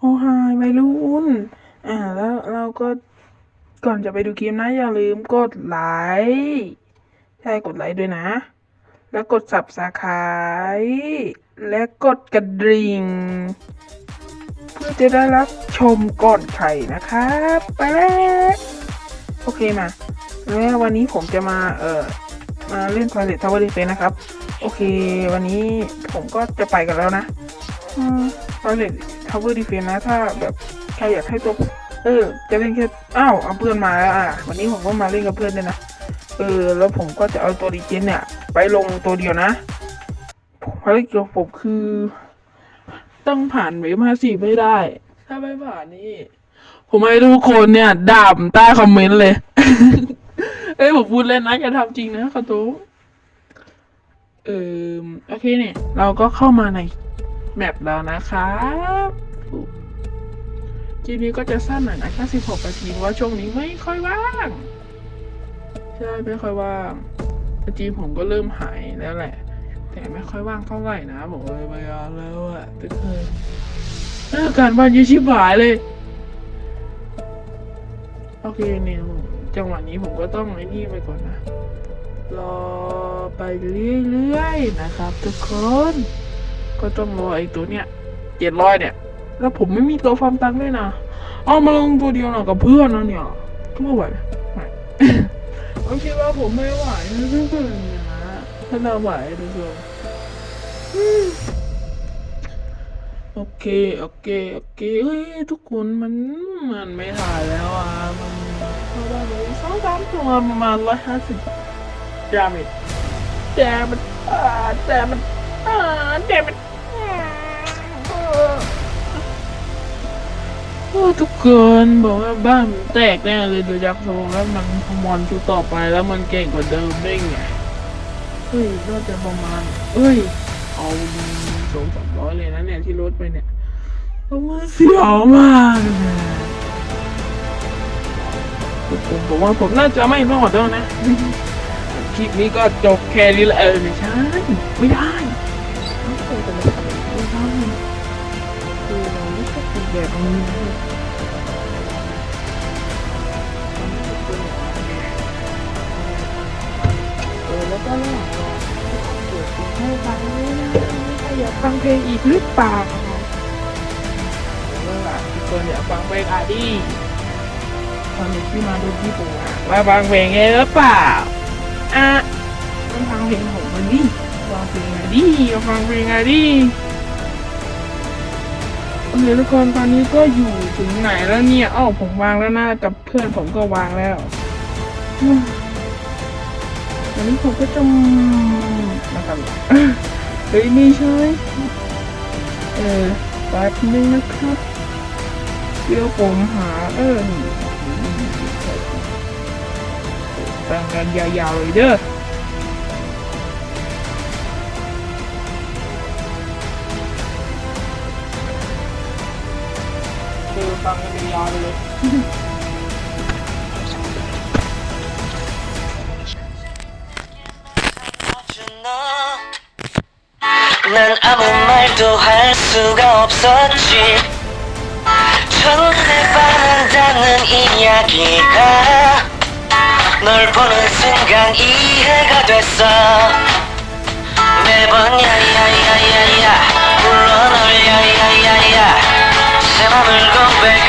โอ้ไฮวัยรุ่น อ่า แล้วเราก็ก่อนจะไปดูคลิปนะ อย่าลืมกดไลค์ใช่กดไลค์ด้วยนะ แล้วกด subscribe และกดกระดิ่งเพื่อจะได้รับชมก่อนใครนะครับ ไปแล้ว โอเคมา แล้ววันนี้ผมจะมา เอ่อ มาเล่น Toilet Tower Defense นะครับ โอเค วันนี้ผมก็จะไปกันแล้วนะ อืม Toilet Tower Defense นะ ถ้าแบบใครอยากให้ตัว เออ จะเล่นแค่ อ้าว เอาเพื่อนมาแล้วอะ วันนี้ผมก็มาเล่นกับเพื่อนด้วยนะ เออ แล้วผมก็จะเอาตัวดีเจนเนี่ย ไปลงตัวเดียวนะภารกิจของผมคือ ต้องผ่านเวฟห้าสี่ไม่ได้ ถ้าไม่ผ่านนี่ ผมให้ทุกคนเนี่ยด่าผมใต้คอมเมนต์เลย เอ้ยผมพูดเล่นนะแกทำจริงนะขอโทษเออโอเคเนี่ย เราก็เข้ามาใน แมปแล้วนะครับคลิปนี้ก็จะสั้นหน่อยนะแค่สิบหกนาทีเพราะว่าช่วงนี้ไม่ค่อยว่างใช่ไม่ค่อยว่างแต่จีผมก็เริ่มหายแล้วแหละ แต่ไม่ค่อยว่างเท่าไหร่นะผมเลยไปอ่านแล้วอะทุกคนเรื่องการบ้านเยี่ชิบหายเลย โอเคเนี่ยจังหวะนี้ผมก็ต้องไอ้นี่ไปก่อนนะ รอไปเรื่อยๆนะครับทุกคน ก็ต้องรอไอ้ตัวเนี้ยเจ็ดร้อยเนี่ย แล้วผมไม่มีตัวฟาร์มตังค์ด้วยนะเอามาลงตัวเดียวหน่อยกับเพื่อนนะเนี่ยก็ไม่ไหวไหมผมคิดว่าผมไม่ไหวนะทุกคนนะถ้าเราไหวทุกคนอืมโอเค โอเค โอเคเฮ้ยทุกคนมันมันไม่ถ่ายแล้วอะมันเพราะว่าเลยสองสามตัวประมาณร้อยห้าสิบดาเมจแต่มันอ่าแต่มันอ่าแต่มัน ทุกคนบอกว่าบ้านแตกแน่เลยโดูจากทรงแล้วมันพมอนชุดต่อไปแล้วมันเก่งกว่าเดิมได้ไงเฮ้ยน่าจะประมาณเอ้ย เอาสองสามร้อยเลยนะเนี่ยที่ลดไปเนี่ยเพราะว่าเสียวมากเลยผมผมว่าผมน่าจะไม่รอดแล้วนะ คลิปนี้ก็จบแค่นี้แหละเออไม่ใช่ไม่ได้ แบบนี้นเออแล้วก็ระหว่างรอเปิดเพลงให้ฟังด้วยนะไม่ใช่อยากฟังเพลงอีกหรือเปล่าเออทุกคนอยากฟังเพลงอาดีตอนนี้ที่มาดูที่ผมอะมาฟังเพลงไงหรือเปล่าอะต้องฟังเพลงผมมันดิฟังเพลงอะดิฟังเพลงอะดิ โอเคทุกคนตอนนี้ก็อยู่ถึงไหนแล้วเนี่ยอ้าวผมวางแล้วนะกับเพื่อนผมก็วางแล้วอืมตอนนี้ผมก็จะนะครับเฮ้ยไม่ใช่เออแป๊บนึงนะครับเดี๋ยวผมหาเออนี่งกันยาวๆเลยเด้อ ஆளு 난 아무 말도 할 수가 없었지. 천국을 바란다는 이야기가 널 보는 순간 이해가 됐어. 매번 야야야야야 불러 널 야야야야. Never will go back.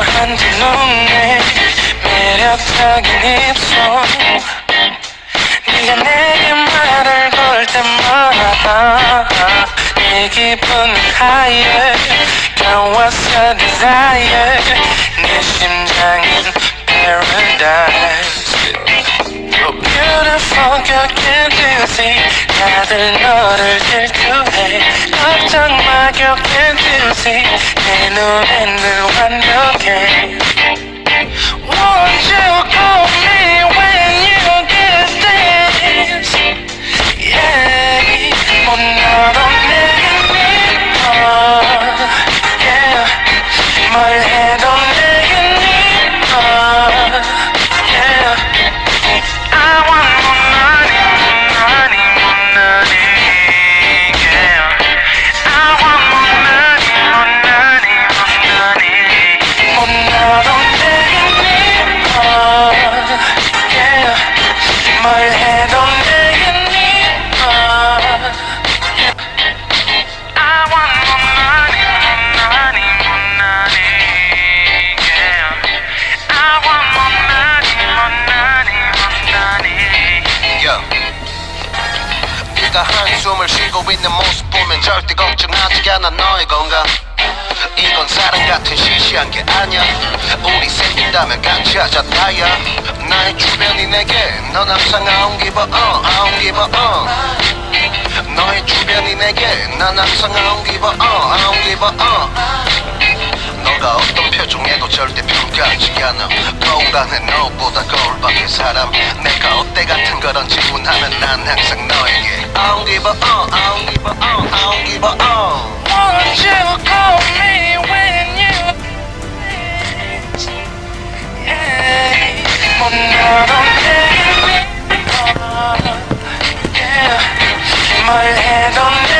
한두 눈에 매력적인 입술 네가 내게 말을 걸 때마다 내 기분 higher Girl what's your desire 내 심장은 paradise Oh beautiful girl can't you see 다들 너를 질투해 걱정 마 girl can't you see 내 눈엔 늘 완벽해 Won't you 숨을 쉬고 있는 모습 보면 절대 걱정하지 않아. 너의 건강. 이건 사랑 같은 시시한 게 아니야. 우리 생긴다면 같이 하자 다야 나의 주변이 내게 넌 항상 don't give a uh. 너의 주변이 내게 난 항상 a uh, 절대 평가하지 않아 거울 안에 너보다 거울 밖의 사람 내가 어때 같은 그런 질문하면 난 항상 너에게 I don't give a uh, I don't give a uh, I don't give a uh. Won't you call me when you yeah. 못 너도 내게 미워 yeah. 뭘 해도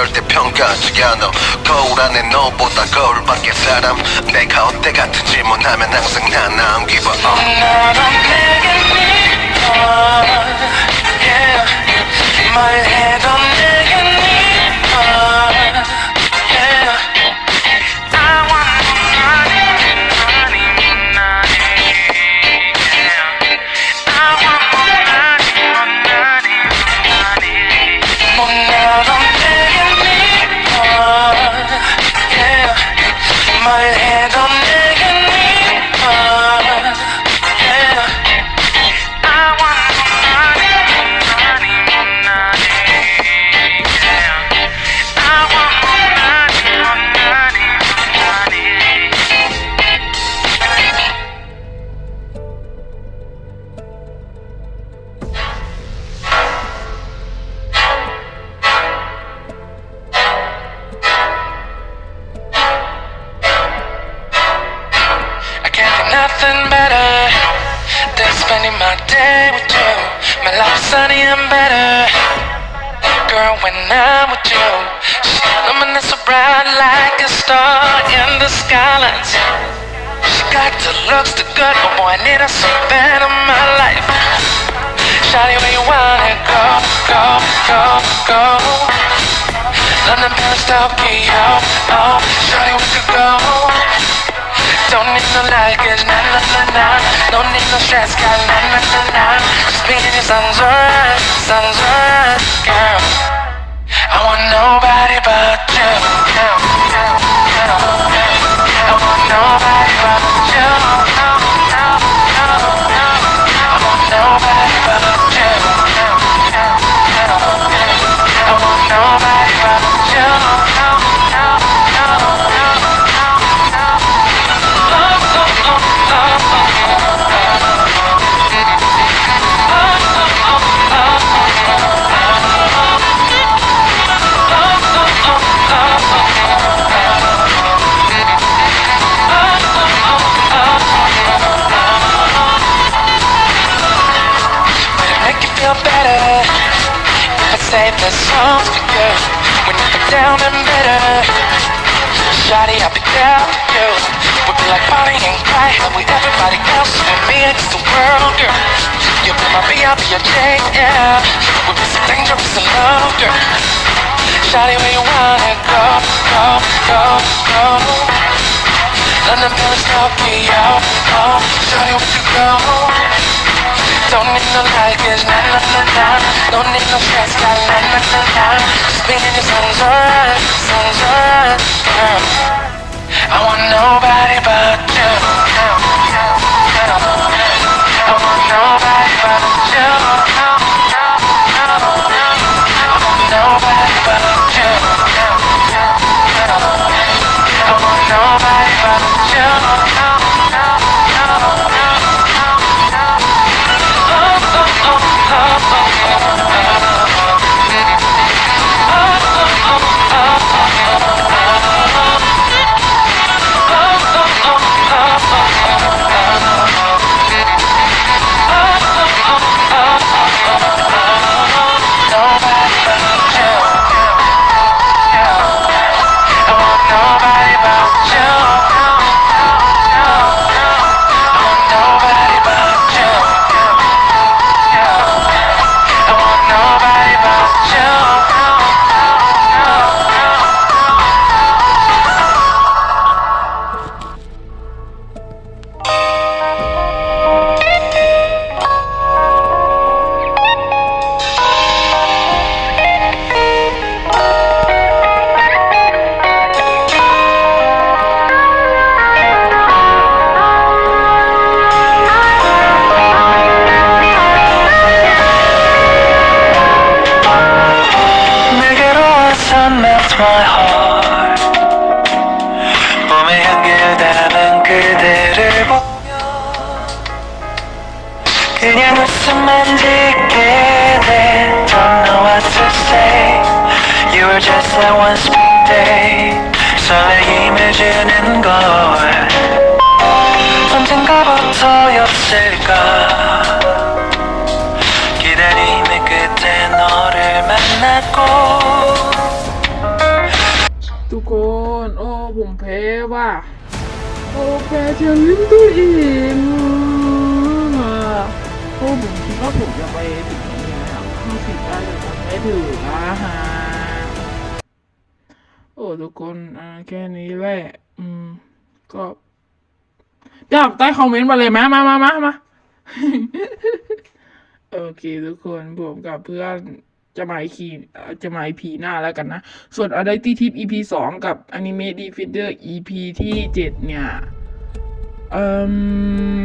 절대 평가하지 않아 거울 안에 너보다 거울 밖의 사람 내가 어때 같은 질문하면 항상 난 I don't give a uh. 너도 내게 미워, yeah. 뭘 해도 Girl, when I'm with you, illuminates so bright like a star in the skylines. She got the looks, the good, but boy, I need her so bad in my life. Shawty, where you wanna go, go, go, go? London, Paris, Tokyo, oh, shawty, we could go. Don't need no luggage, nah, nah, nah, nah. Don't need no stress, girl, nah, nah, nah, nah. Just in your sun's right, sun's right, girl. Shawty, I'll be down for you. We'll be like Bonnie and Clyde, we everybody else and me against the world, girl. You'll be my B, I'll be your J, yeah. We'll be so dangerous in love, girl. Shawty, where you wanna go, go, go, go? London, Paris, Tokyo, oh. Shawty, where you go? Don't need no luggage, nah, nah, nah, nah. Don't need no stress, nah, nah, nah, nah, nah. Just being in your sun's alright, girl. I want nobody but you. I want nobody but you. You were just like one spring day 설레임을 주는 걸 언젠가부터였을까 기다림의 끝에 너를 만났고 ทุกคน โอ้ ผมแพ้ว่ะ โอ้แพ้เชียร์ลิ้นตัวเองอ่ะโอ้ผมคิดว่าผมจะไปถึงเนี่ยห้าสิบได้แต่ผมไม่ถึงนะฮะ โ อ้ทุกคนอ่าแค่นี้แหละ อืม ก็ดี๋ยวใต้คอมเมนต์มาเลยมามามามามาโอเคทุกคนผมกับเพื่อนจะมาอีกทีจะมาอีพีหน้าแล้วกันนะ ส่วน a d i t y Tip EP สองกับ Anime Defender EP ที่เจ็ดเนี่ย เอ่ม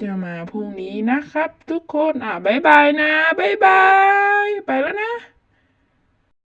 จะมาพรุ่งนี้นะครับ ทุกคน อะบายบายนะบายบาย ไปแล้วนะ